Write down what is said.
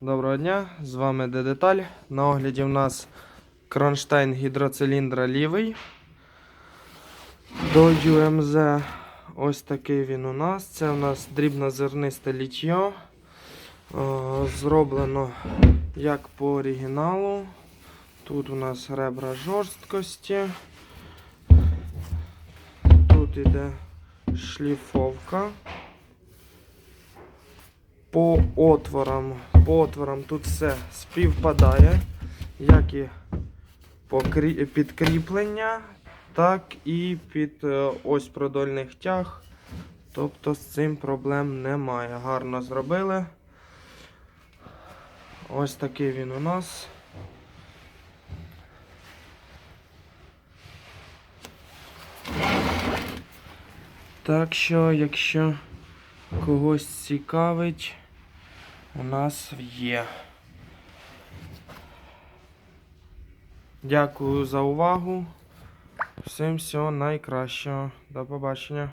Доброго дня, з вами Д-Деталь. На огляді в нас кронштейн гідроциліндра лівий. До UMZ ось такий він у нас. Це у нас дрібнозернисте літьо. Е, Зроблено як по оригіналу. Тут у нас ребра жорсткості. Тут іде шліфовка. По отворам, по отворам тут все співпадає, як і підкріплення, так і під е, ось продольних тяг. Тобто з цим проблем немає. Гарно зробили. Ось такий він у нас. Так що, якщо когось цікавить, у нас є. Дякую за увагу. Всім всього найкращого. До побачення.